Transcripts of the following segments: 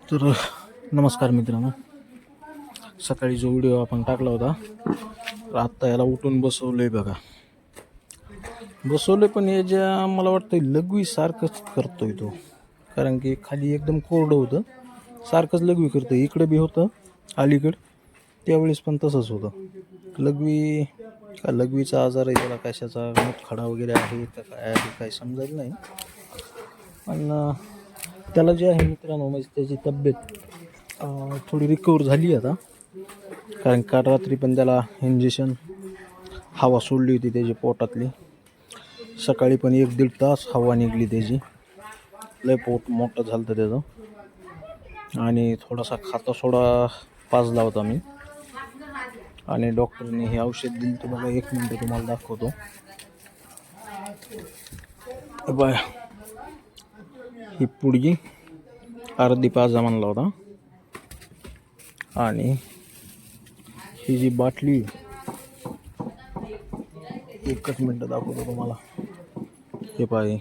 तर नमस्कार मित्रांनो. सकाळी जो व्हिडिओ आपण टाकला होता तर आत्ता याला उठून बसवलं आहे बघा. बसवलं पण हे ज्या मला वाटतं लघवी सारखंच करतोय तो. कारण की खाली एकदम कोरडं होतं. सारखंच लघवी करतं इकडं बी होतं अलीकडं. त्यावेळेस पण तसंच होतं. लघवी का लघवीचा आजार आहे त्याला कशाचा खडा वगैरे आहे का काय आहे काय समजायला नाही. पण त्याला जे आहे मित्रांनो म्हणजे त्याची तब्येत थोडी रिकवर झाली आता. कारण काल रात्री पण त्याला इंजेक्शन हवा सोडली होती त्याची पोटातली. सकाळी पण एक दीड तास हवा निघली त्याची. लय पोट मोठं झालं होतं त्याचं. आणि थोडासा खाता सोडा पाजला होता मी. आणि डॉक्टरने हे औषध दिलं. तुम्हाला एक मिनटं तुम्हाला दाखवतो. बाय. ही पुडगी अर्धी पाजा म्हणला होता आणि ही जी बाटली एकच मिनटं दाखवतो तुम्हाला हे पाय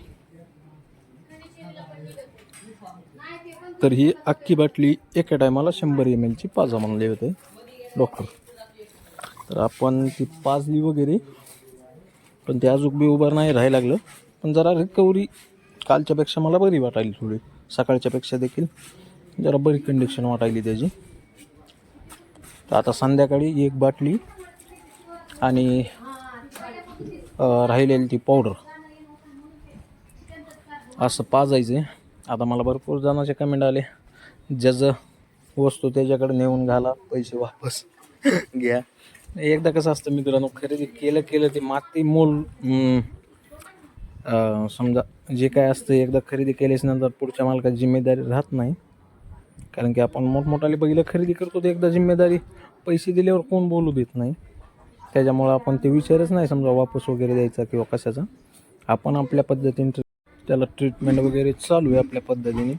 तर ही अख्खी बाटली एका टायमाला शंभर एम एलची पाजा म्हणले होते डॉक्टर तर आपण ती पाजली वगैरे पण ते अजून बी उभं नाही राहायला लागलं पण जरा रिकवरी कालच्यापेक्षा मला बरी वाटायली थोडी. सकाळच्यापेक्षा देखील जरा बरी कंडिशन वाटायली त्याची. तर आता संध्याकाळी एक बाटली आणि राहिलेली ती पावडर असं पाजायचं आहे आता मला भरपूर जणांचे कमेंट आले. ज्याचं वस्तू त्याच्याकडे नेऊन घाला पैसे वापस घ्या. एकदा कसं असतं मित्रांनो खरेदी केलं केलं ते माती मोल समजा जे काय असतं एकदा खरेदी केल्याच्यानंतर पुढच्या मालकाची जिम्मेदारी राहत नाही. कारण की आपण मोठमोठाले बैलं खरेदी करतो तर एकदा जिम्मेदारी पैसे दिल्यावर कोण बोलू देत नाही. त्याच्यामुळं आपण ते विचारच नाही समजा वापस वगैरे द्यायचा किंवा कशाचा. आपण आपल्या पद्धतीने त्याला ट्रीटमेंट वगैरे चालू आहे आपल्या पद्धतीने.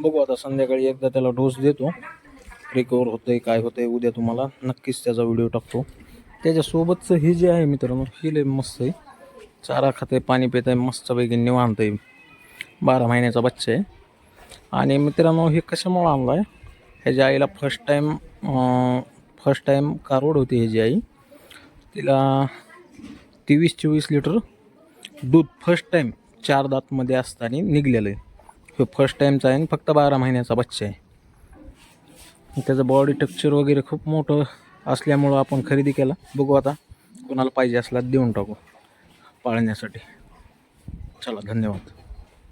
बघू आता संध्याकाळी एकदा त्याला डोस देतो. रिकवर होतंय काय होतंय उद्या तुम्हाला नक्कीच त्याचा व्हिडिओ टाकतो. त्याच्यासोबतचं हे जे आहे मित्रांनो हे लय मस्त आहे. चारा खाते पाणी पित आहे मस्तपैकी निवांत आहे बारा महिन्याचा बच्चा आहे. आणि मित्रांनो हे कशामुळं आणलं आहे ह्याच्या आईला फर्स्ट टाईम फर्स्ट टाईम कारवड होती ह्याची आई. तिला तेवीस चोवीस लिटर दूध फर्स्ट टाईम चार दातमध्ये असताना निघलेलं आहे. हे फर्स्ट टाईमचा आहे आणि फक्त बारा महिन्याचा बच्चा आहे. त्याचं बॉडी टेक्चर वगैरे खूप मोठं असल्यामुळं आपण खरेदी केला. बघू आता कोणाला पाहिजे असला देऊन टाकू. पाळण्यासाठी. चला धन्यवाद.